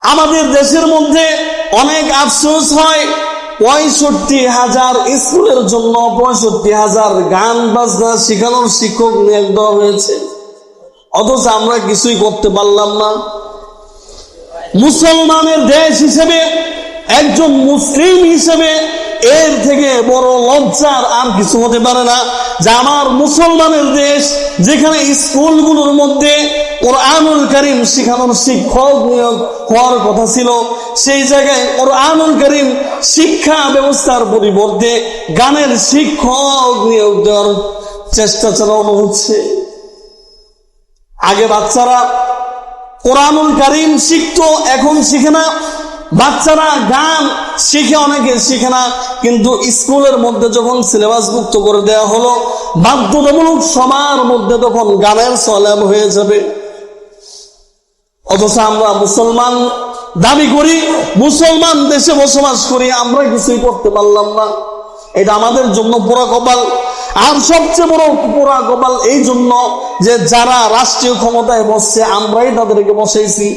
আমাদের দেশের মধ্যে অনেক আফসোস হয়। পঁয়ষট্টি হাজার স্কুলের জন্য পঁয়ষট্টি হাজার গান বাজনা শেখানোর শিক্ষক নিয়োগ দেওয়া হয়েছে। অথচ আমরা কিছুই করতে পারলাম না। মুসলমানের দেশ হিসেবে, একজন মুসলিম হিসেবে এর থেকে বড় লজ্জার আর কিছু হতে পারে না যে আমার মুসলমানের দেশ, যেখানে স্কুলগুলোর মধ্যে ওর কোরআনুল করিম শিখানোর শিক্ষক নিয়োগ হওয়ার কথা ছিল, সেই জায়গায় ওর কোরআনুল করিম শিক্ষা ব্যবস্থার পরিবর্তে গানের শিক্ষক নিয়োগ দেওয়ার চেষ্টা চালানো হচ্ছে। আগে বাচ্চারা কোরআনুল কারিম শিখতো, এখন শিখে না। বাচ্চারা গান শিখে অনেকে শিখে না, কিন্তু স্কুলের মধ্যে যখন সিলেবাস মুক্ত করে দেওয়া হলো, বাধ্যতামূলক সবার মধ্যে তখন গানের সলাম হয়ে যাবে। অথচ আমরা মুসলমান দাবি করি, মুসলমান দেশে বসবাস করি, আমরা কিছুই করতে পারলাম না। এটা আমাদের জন্য পোড়া কপাল। আর সবচেয়ে বড় পোড়া কপাল এই জন্য যে যারা রাষ্ট্রীয় ক্ষমতায় বসছে, আমরাই তাদেরকে বসাইছি।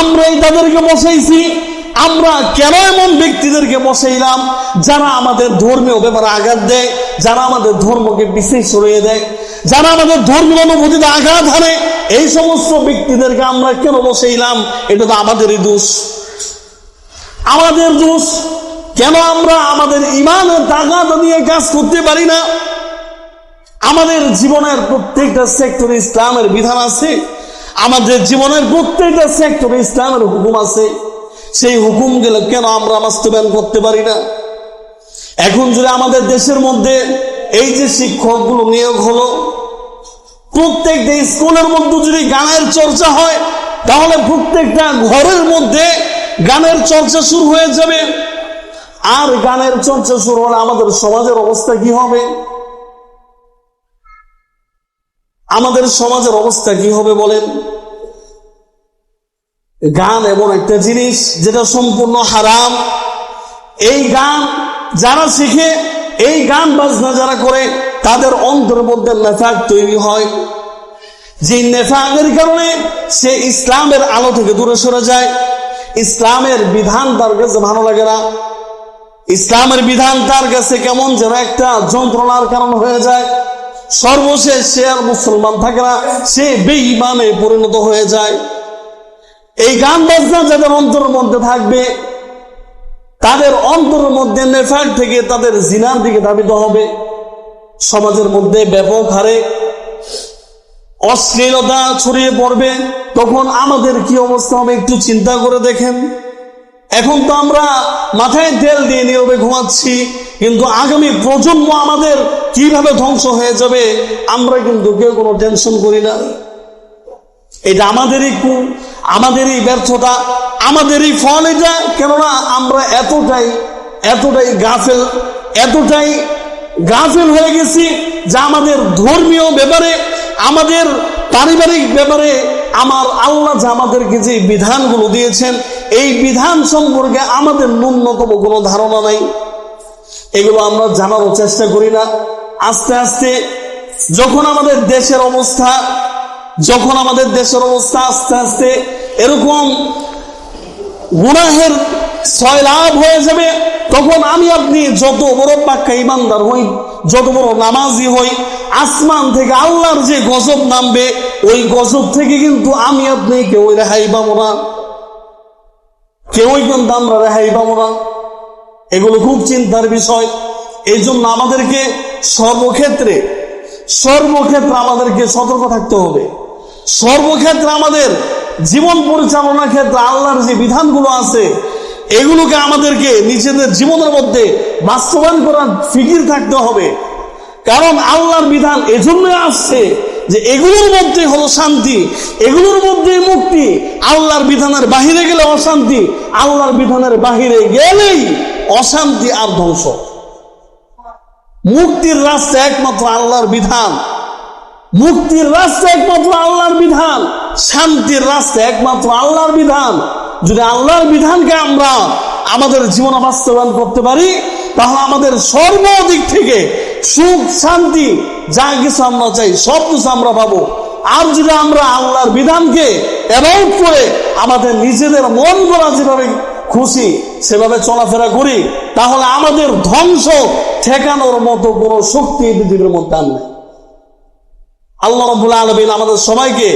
আমরাই তাদেরকে বসাইছি, আমরা কেন এমন ব্যক্তিদেরকে বসাইলাম? যারা আমাদের ধর্মীয় ব্যাপারে আঘাত দেয়, যারা আমাদের ধর্মকে পিছিয়ে সরিয়ে দেয়, যারা আমাদের ধর্মীয় অনুভূতিতে আঘাত হারে এই সমস্ত ব্যক্তিদেরকে আমরা কেন বসাইলাম? এটা তো আমাদেরই দোষ। আমাদের দোষ কেন আমরা আমাদের ইমানের তাগাদ নিয়ে কাজ করতে পারি না? আমাদের জীবনের প্রত্যেকটা সেক্টরে ইসলামের বিধান আছে। আমাদের জীবনের প্রত্যেকটা সেক্টরে ইসলামের হুকুম আছে। সেই হুকুমগুলো কেন আমরা বাস্তবায়ন করতে পারি না? এখন যদি আমাদের দেশের মধ্যে এই যে শিক্ষকগুলো নিয়োগ হলো প্রত্যেকটা স্কুলের মধ্যে যদি গানের চর্চা হয়, তাহলে প্রত্যেকটা ঘরের মধ্যে গানের চর্চা শুরু হয়ে যাবে। আর গানের চর্চা শুরু হলে আমাদের সমাজের অবস্থা কি হবে? আমাদের সমাজের অবস্থা কি হবে বলেন? গান এমন একটা জিনিস যেটা সম্পূর্ণ হারাম। এই গান যারা শিখে, এই গান বাজনা যারা করে, তাদের অন্তরের মধ্যে নেফাক তৈরি হয়। যে নেফাকের কারণে সে ইসলামের আলো থেকে দূরে সরে যায়। ইসলামের বিধান তার কাছে ভালো লাগে না। ইসলামের বিধান তার কাছে কেমন যেন একটা যন্ত্রণার কারণ হয়ে যায়। সর্বশেষ সে আর মুসলমান থাকে না, সে বেঈমানে পরিণত হয়ে যায়। এই গান বাজনা যাদের অন্তরের মধ্যে থাকবে, তাদের অন্তরের মধ্যে নেফার থেকে তাদের জিনার দিকে ধাবিত হবে। সমাজের মধ্যে ব্যাপক হারে অশ্লীলতা ছড়িয়ে পড়বে। তখন আমাদের কি অবস্থা হবে একটু চিন্তা করে দেখেন। এখন তো আমরা মাথায় তেল দিয়ে নীরবে ঘুমাচ্ছি, কিন্তু আগামী প্রজন্ম আমাদের কীভাবে ধ্বংস হয়ে যাবে, আমরা কিন্তু কেউ কোনো টেনশন করি না। এটা আমাদেরই কু আমাদেরই ব্যর্থতা আমাদেরই ফল এটা, কেননা আমরা এতটাই এতটাই গাফেল এতটাই গাফেল হয়ে গেছি যা আমাদের ধর্মীয় ব্যাপারে, আমাদের পারিবারিক ব্যাপারে আমার আল্লাহ যা আমাদেরকে যে বিধানগুলো দিয়েছেন, এই বিধান সম্পর্কে আমাদের ন্যূনতম কোনো ধারণা নাই। এগুলো আমরা জানারও চেষ্টা করি না। আস্তে আস্তে যখন আমাদের দেশের অবস্থা যখন আমাদের দেশের অবস্থা আস্তে আস্তে এরকম গুনাহের লাভ হয়ে যাবে, তখন আমি আপনি যত বড় পাক্কা ইমানদার হই, যত বড় নামাজি হই, আসমান থেকে আল্লাহর যে গজব নামবে, ওই গজব থেকে কিন্তু আমি আপনি কেউ রেহাই পাবো না। কেউই কিন্তু আমরা রেহাই পাবো না। এগুলো খুব চিন্তার বিষয়। এই জন্য আমাদেরকে সর্বক্ষেত্রে সর্বক্ষেত্রে আমাদেরকে সতর্ক থাকতে হবে। সর্বক্ষেত্রে আমাদের জীবন পরিচালনার ক্ষেত্রে আল্লাহর যে বিধানগুলো আছে, এগুলোকে আমাদেরকে নিজেদের জীবনের মধ্যে বাস্তবায়ন করার ফিকির থাকতে হবে। কারণ আল্লাহর বিধান এজন্য আসছে যে এগুলোর মধ্যে হলো শান্তি, এগুলোর মধ্যে মুক্তি। আল্লাহর বিধানের বাহিরে গেলে অশান্তি, আল্লাহর বিধানের বাহিরে গেলেই অশান্তি আর ধ্বংস। মুক্তির রাস্তা একমাত্র আল্লাহর বিধান। মুক্তির রাস্তা একমাত্র আল্লাহর বিধান, শান্তির রাস্তা একমাত্র আল্লাহর বিধান। যদি আল্লাহর বিধানকে আমরা আমাদের জীবনে বাস্তবায়ন করতে পারি, তাহলে আমাদের সর্বদিক থেকে সুখ, শান্তি, যা কিছু আমরা চাই, সব কিছু আমরা পাবো। আর যদি আমরা আল্লাহর বিধানকে অ্যাভয়েড করে আমাদের নিজেদের মন করা যেভাবে খুশি, সেভাবে চলাফেরা করি, তাহলে আমাদের ধ্বংস ঠেকানোর মতো কোনো শক্তি পৃথিবীর মধ্যে আর নেই। আল্লাহ রবুল্লা আলমিন আমাদের সবাইকে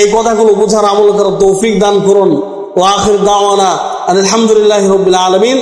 এই কথাগুলো বোঝার আমল করার তৌফিক দান করুন। ও আখির দাওয়ানা আলহামদুলিল্লাহ রবিল আলমিন।